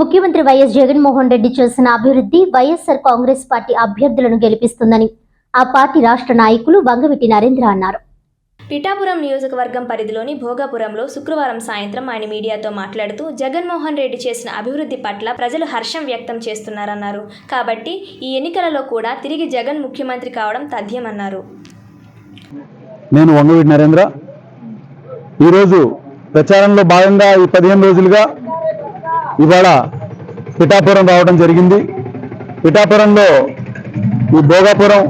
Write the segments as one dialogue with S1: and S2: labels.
S1: ముఖ్యమంత్రి వైఎస్ జగన్మోహన్ రెడ్డి చేసిన అభివృద్ధి వైఎస్ఆర్ కాంగ్రెస్ పార్టీ అభ్యర్థులను గెలిపిస్తుందని ఆ పార్టీ రాష్ట్ర నాయకులు వంగవీటి నరేంద్ర అన్నారు.
S2: పిఠాపురం నియోజకవర్గం పరిధిలోని భోగాపురంలో శుక్రవారం సాయంత్రం ఆయన మీడియాతో మాట్లాడుతూ జగన్మోహన్ రెడ్డి చేసిన అభివృద్ధి పట్ల ప్రజలు హర్షం వ్యక్తం చేస్తున్నారన్నారు. కాబట్టి ఈ ఎన్నికలలో కూడా తిరిగి జగన్ ముఖ్యమంత్రి కావడం తథ్యమన్నారు.
S3: నేను వంగవీటి నరేంద్ర. ఈరోజు ప్రచారంలో భాగంగా ఈ పదిహేను రోజులుగా ఇవాళ పిఠాపురం రావడం జరిగింది. పిఠాపురంలో ఈ భోగాపురం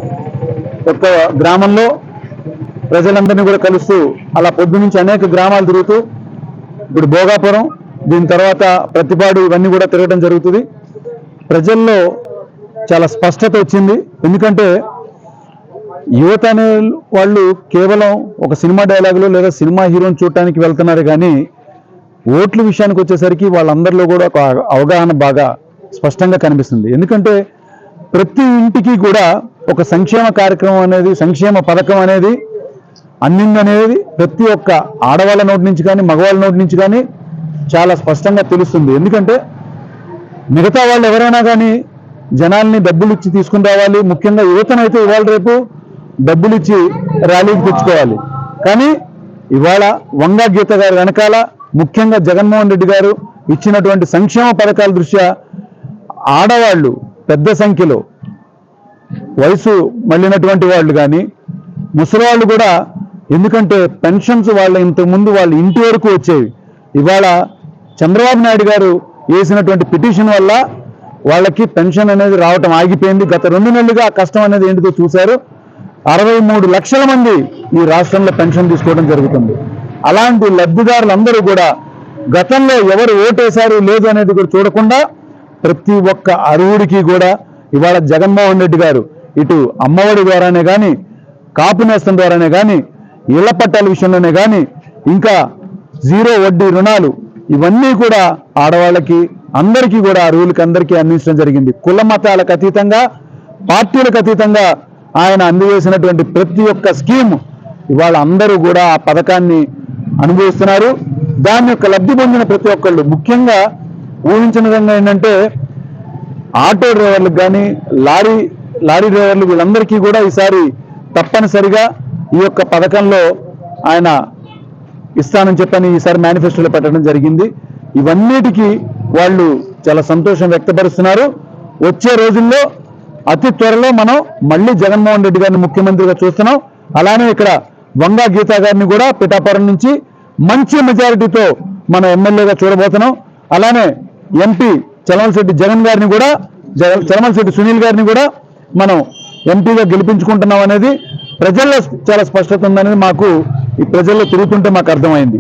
S3: యొక్క గ్రామంలో ప్రజలందరినీ కూడా కలుస్తూ అలా పొద్దు నుంచి అనేక గ్రామాలు తిరుగుతూ ఇప్పుడు భోగాపురం దీని తర్వాత ప్రతిపాడు ఇవన్నీ కూడా తిరగడం జరుగుతుంది. ప్రజల్లో చాలా స్పష్టత వచ్చింది. ఎందుకంటే యువత అనే వాళ్ళు కేవలం ఒక సినిమా డైలాగులు లేదా సినిమా హీరోని చూడటానికి వెళ్తున్నారు కానీ ఓట్ల విషయానికి వచ్చేసరికి వాళ్ళందరిలో కూడా ఒక అవగాహన బాగా స్పష్టంగా కనిపిస్తుంది. ఎందుకంటే ప్రతి ఇంటికి కూడా ఒక సంక్షేమ కార్యక్రమం అనేది సంక్షేమ పథకం అనేది అందింది అనేది ప్రతి ఒక్క ఆడవాళ్ళ నోటి నుంచి కానీ మగవాళ్ళ నోటి నుంచి కానీ చాలా స్పష్టంగా తెలుస్తుంది. ఎందుకంటే మిగతా వాళ్ళు ఎవరైనా కానీ జనాల్ని డబ్బులు ఇచ్చి తీసుకుని రావాలి. ముఖ్యంగా యువతనైతే ఇవాళ రేపు డబ్బులు ఇచ్చి ర్యాలీకి తెచ్చుకోవాలి. కానీ ఇవాళ వంగా గీత గారి వెనకాల ముఖ్యంగా జగన్మోహన్ రెడ్డి గారు ఇచ్చినటువంటి సంక్షేమ పథకాల దృష్ట్యా ఆడవాళ్ళు పెద్ద సంఖ్యలో వయసు మళ్ళినటువంటి వాళ్ళు కానీ ముసలివాళ్ళు కూడా ఎందుకంటే పెన్షన్స్ వాళ్ళ ఇంతకుముందు వాళ్ళ ఇంటి వరకు వచ్చేవి. ఇవాళ చంద్రబాబు నాయుడు గారు వేసినటువంటి పిటిషన్ వల్ల వాళ్ళకి పెన్షన్ అనేది రావటం ఆగిపోయింది. గత రెండు నెలలుగా కష్టం అనేది ఏంటిదో చూశారు. అరవై మూడు లక్షల మంది ఈ రాష్ట్రంలో పెన్షన్ తీసుకోవడం జరుగుతుంది. అలాంటి లబ్ధిదారులందరూ కూడా గతంలో ఎవరు ఓటేశారు లేదు అనేది కూడా చూడకుండా ప్రతి ఒక్క అర్హుడికి కూడా ఇవాళ జగన్మోహన్ రెడ్డి గారు ఇటు అమ్మఒడి ద్వారానే కానీ కాపు నేస్తం ద్వారానే కానీ ఇళ్ళ పట్టాల విషయంలోనే కానీ ఇంకా జీరో వడ్డీ రుణాలు ఇవన్నీ కూడా ఆడవాళ్ళకి అందరికీ కూడా అర్హులకి అందరికీ అందించడం జరిగింది. కుల మతాలకు అతీతంగా పార్టీలకు అతీతంగా ఆయన అందజేసినటువంటి ప్రతి ఒక్క స్కీమ్ ఇవాళ అందరూ కూడా ఆ పథకాన్ని అనుభవిస్తున్నారు. దాని యొక్క లబ్ధి పొందిన ప్రతి ఒక్కళ్ళు. ముఖ్యంగా ఊహించిన విధంగా ఏంటంటే ఆటో డ్రైవర్లకు కానీ లారీ లారీ డ్రైవర్లు వీళ్ళందరికీ కూడా ఈసారి తప్పనిసరిగా ఈ యొక్క పథకంలో ఆయన ఇస్తానని చెప్పని ఈసారి మేనిఫెస్టోలో పెట్టడం జరిగింది. ఇవన్నిటికీ వాళ్ళు చాలా సంతోషం వ్యక్తపరుస్తున్నారు. వచ్చే రోజుల్లో అతి త్వరలో మనం మళ్ళీ జగన్మోహన్ రెడ్డి గారిని ముఖ్యమంత్రిగా చూస్తున్నాం. అలానే ఇక్కడ వంగా గీతా గారిని కూడా పిఠాపురం నుంచి మంచి మెజారిటీతో మన ఎమ్మెల్యేగా చూడబోతున్నాం. అలానే ఎంపీ చలమలశెట్టి జగన్ గారిని కూడా జగన్ చలమలశెట్టి సునీల్ గారిని కూడా మనం ఎంపీగా గెలిపించుకుంటున్నాం అనేది ప్రజల్లో చాలా స్పష్టత ఉందనేది మాకు ఈ ప్రజల్లో తిరుగుతుంటే మాకు అర్థమైంది.